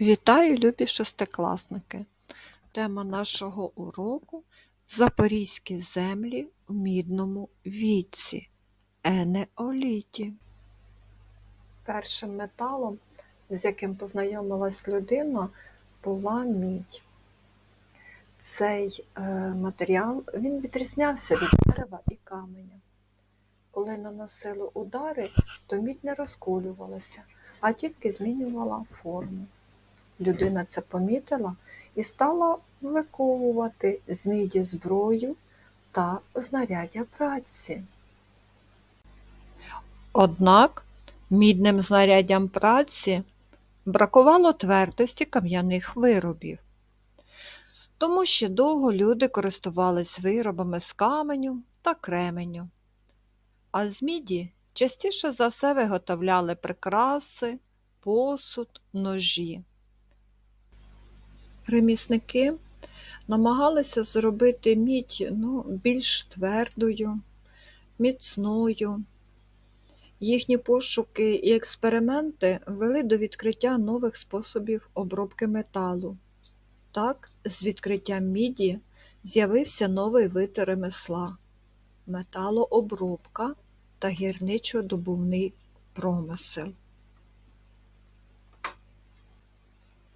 Вітаю, любі шестикласники! Тема нашого уроку Запорізькі землі в мідному віці енеоліті. Першим металом, з яким познайомилась людина, була мідь. Цей е, матеріал він відрізнявся від дерева і каменя. Коли наносили удари, то мідь не розколювалася, а тільки змінювала форму. Людина це помітила і стала виковувати з міді зброю та знаряддя праці. Однак мідним знаряддям праці бракувало твердості кам'яних виробів. Тому ще довго люди користувались виробами з каменю та кременю, а з міді частіше за все виготовляли прикраси, посуд, ножі. Ремісники намагалися зробити мідь ну, більш твердою, міцною. Їхні пошуки і експерименти вели до відкриття нових способів обробки металу. Так, з відкриттям міді з'явився новий вид ремесла металообробка та гірничо-добувний промисел.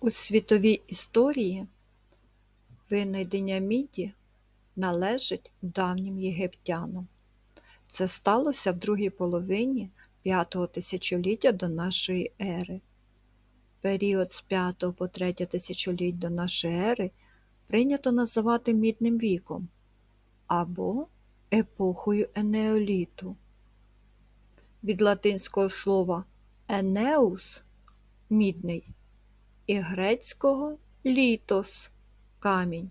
У світовій історії винайдення міді належить давнім єгиптянам. Це сталося в другій половині п'ятого тисячоліття до нашої ери. Період з 5 по 3 тисячоліть до нашої ери прийнято називати мідним віком або епохою енеоліту. Від латинського слова енеус мідний і грецького літос камінь,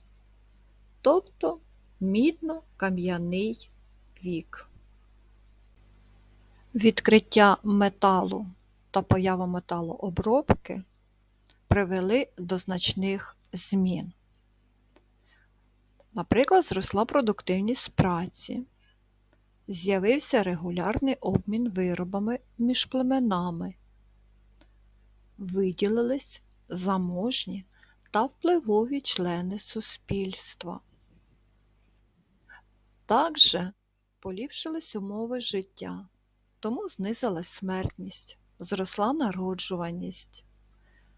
тобто мідно-кам'яний вік. Відкриття металу та поява металообробки привели до значних змін. Наприклад, зросла продуктивність праці, з'явився регулярний обмін виробами між племенами, виділились заможні та впливові члени суспільства. Також поліпшились умови життя, тому знизилась смертність, зросла народжуваність.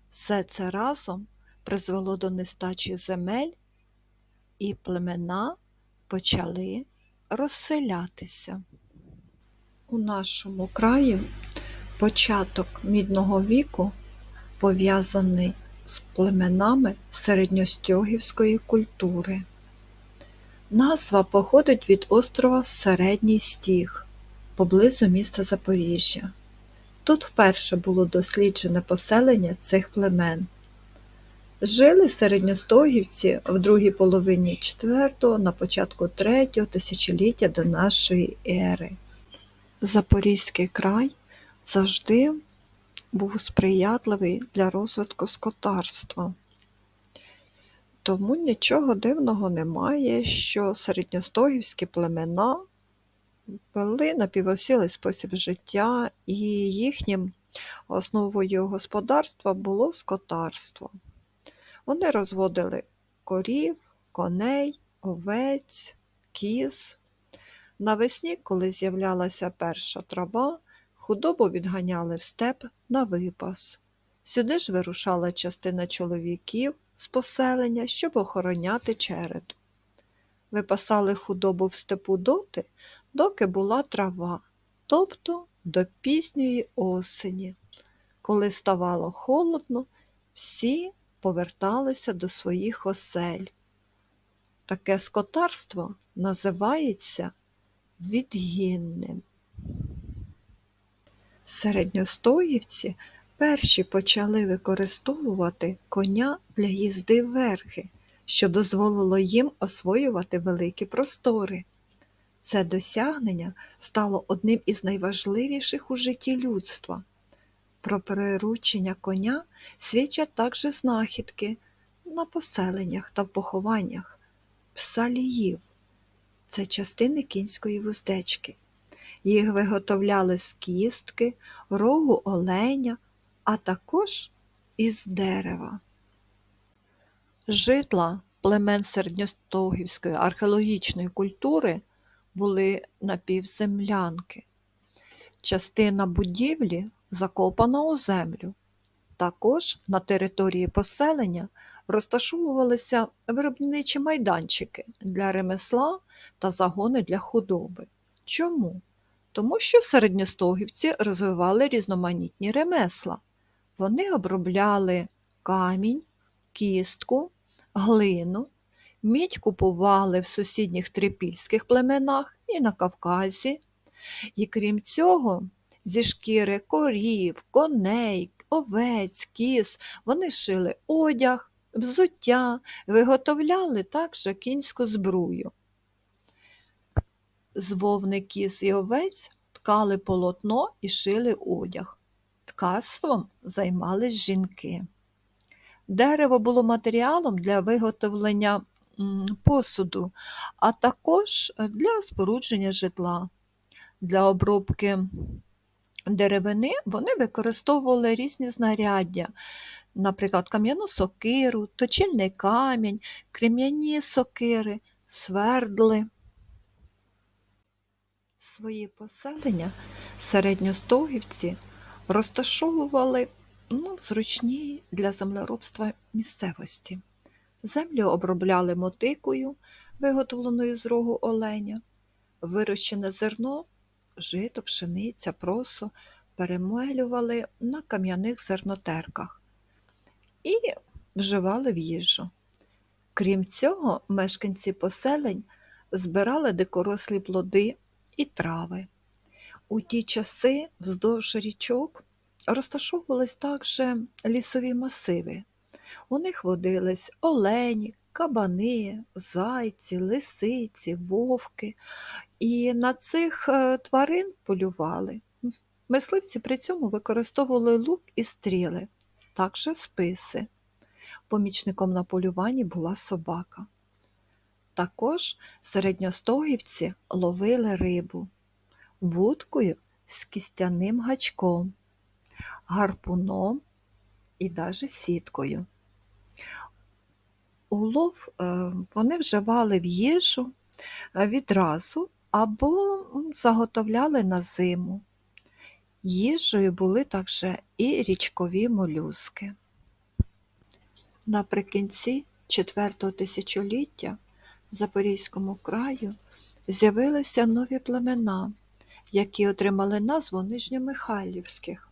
Все це разом призвело до нестачі земель, і племена почали розселятися. У нашому краї початок мідного віку пов'язаний з племенами середньостьогівської культури. Назва походить від острова Середній Стіг поблизу міста Запоріжжя. Тут вперше було досліджене поселення цих племен. Жили середньостогівці в другій половині 4 на початку 3 тисячоліття до нашої ери. Запорізький край завжди був сприятливий для розвитку скотарства. Тому нічого дивного немає, що середньостогівські племена вели напівосілий спосіб життя, і їхнім основою господарства було скотарство. Вони розводили корів, коней, овець, кіз. Навесні, коли з'являлася перша трава, худобу відганяли в степ на випас. Сюди ж вирушала частина чоловіків з поселення, щоб охороняти череду. Випасали худобу в степу доти, доки була трава, тобто до пізньої осені. Коли ставало холодно, всі поверталися до своїх осель. Таке скотарство називається відгінним. Середньостоївці перші почали використовувати коня для їзди верхи, що дозволило їм освоювати великі простори. Це досягнення стало одним із найважливіших у житті людства. Про приручення коня свідчать також знахідки на поселеннях та в похованнях псаліїв. Це частини кінської вуздечки. Їх виготовляли з кістки, рогу оленя, а також із дерева. Житла племен середньостогівської археологічної культури були напівземлянки. Частина будівлі закопана у землю. Також на території поселення розташовувалися виробничі майданчики для ремесла та загони для худоби. Чому? Тому що середньостогівці розвивали різноманітні ремесла. Вони обробляли камінь, кістку, глину, мідь купували в сусідніх трипільських племенах і на Кавказі. І крім цього, зі шкіри корів, коней, овець, кіз вони шили одяг, взуття, виготовляли також кінську збрую. З вовни кіз і овець ткали полотно і шили одяг. Ткацтвом займались жінки. Дерево було матеріалом для виготовлення посуду, а також для спорудження житла. Для обробки деревини вони використовували різні знаряддя, наприклад, кам'яну сокиру, точильний камінь, крем'яні сокири, свердли. Свої поселення середньостогівці розташовували ну, в зручній для землеробства місцевості. Землю обробляли мотикою, виготовленою з рогу оленя, вирощене зерно, жито, пшениця, просо перемелювали на кам'яних зернотерках і вживали в їжу. Крім цього, мешканці поселень збирали дикорослі плоди і трави. У ті часи вздовж річок розташовувались також лісові масиви. У них водились олені, кабани, зайці, лисиці, вовки, і на цих е, тварин полювали. Мисливці при цьому використовували лук і стріли, також списи. Помічником на полюванні була собака. Також середньостогівці ловили рибу вудкою з кістяним гачком, гарпуном і навіть сіткою. Улов е, вони вживали в їжу е, відразу або заготовляли на зиму. Їжею були також і річкові молюски. Наприкінці четвертого тисячоліття Запорізькому краю з'явилися нові племена, які отримали назву Нижньомихайлівських.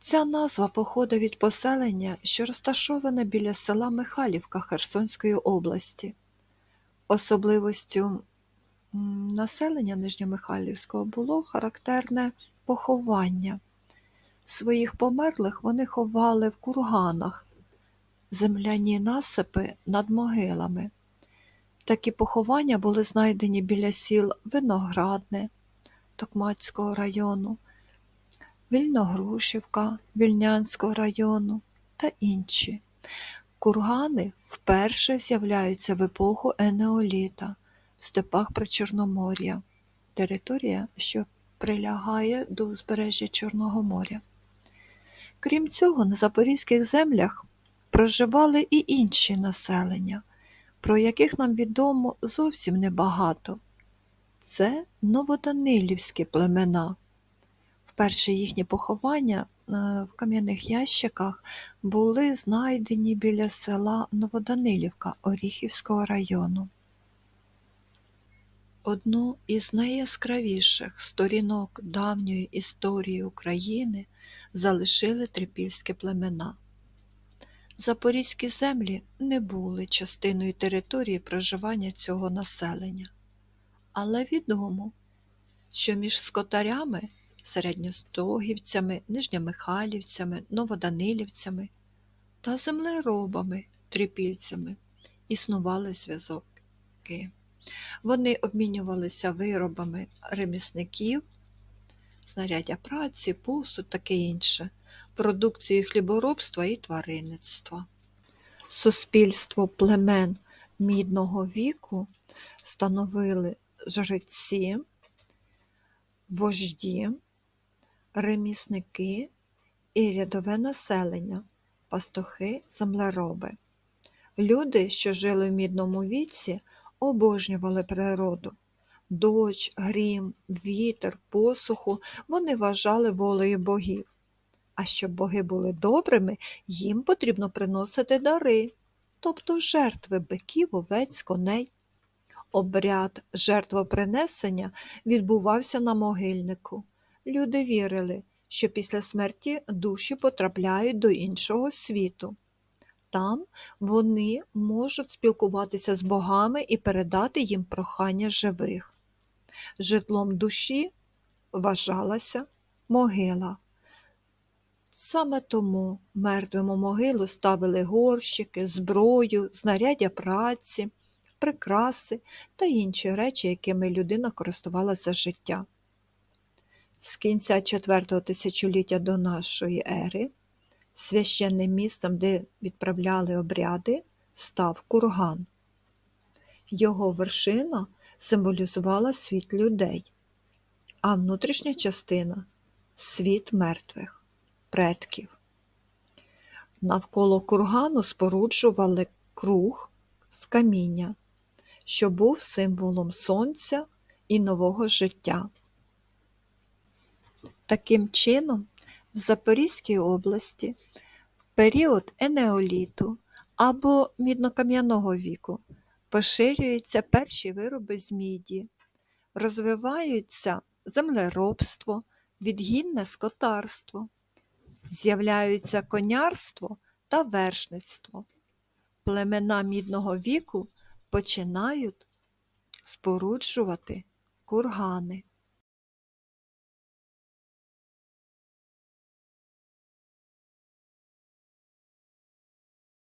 Ця назва походить від поселення, що розташоване біля села Михайлівка Херсонської області. Особливостю населення Нижньомихайлівського було характерне поховання. Своїх померлих вони ховали в курганах, земляні насипи над могилами. Такі поховання були знайдені біля сіл Виноградне Токмацького району, Вільногрушівка Вільнянського району та інші. Кургани вперше з'являються в епоху енеоліта в степах Причорномор'я, територія, що прилягає до узбережжя Чорного моря. Крім цього, на запорізьких землях проживали і інші населення, про яких нам відомо зовсім небагато. Це новоданилівські племена. Вперше їхні поховання е, в кам'яних ящиках були знайдені біля села Новоданилівка Оріхівського району. Одну із найяскравіших сторінок давньої історії України залишили трипільські племена. Запорізькі землі не були частиною території проживання цього населення, але відомо, що між скотарями, середньостогівцями, нижньомихайлівцями, новоданилівцями та землеробами, трипільцями існували зв'язки. Вони обмінювалися виробами ремісників, знаряддя праці, посуд, таке інше, продукцією хліборобства і тваринництва. Суспільство племен мідного віку становили жреці, вожді, ремісники і рядове населення, пастухи, землероби. Люди, що жили в мідному віці, обожнювали природу. Дощ, грім, вітер, посуху вони вважали волею богів. А щоб боги були добрими, їм потрібно приносити дари, тобто жертви биків, овець, коней. Обряд жертвопринесення відбувався на могильнику. Люди вірили, що після смерті душі потрапляють до іншого світу. Там вони можуть спілкуватися з богами і передати їм прохання живих. Житлом душі вважалася могила. Саме тому мертвим у могилу ставили горщики, зброю, знаряддя праці, прикраси та інші речі, якими людина користувалася життя. З кінця четвертого тисячоліття до нашої ери священним місцем, де відправляли обряди, став курган. Його вершина символізувала світ людей, а внутрішня частина світ мертвих, предків. Навколо кургану споруджували круг з каміння, що був символом сонця і нового життя. Таким чином, в Запорізькій області період енеоліту або міднокам'яного віку поширюються перші вироби з міді, розвиваються землеробство, відгінне скотарство, з'являються конярство та вершництво. Племена мідного віку починають споруджувати кургани.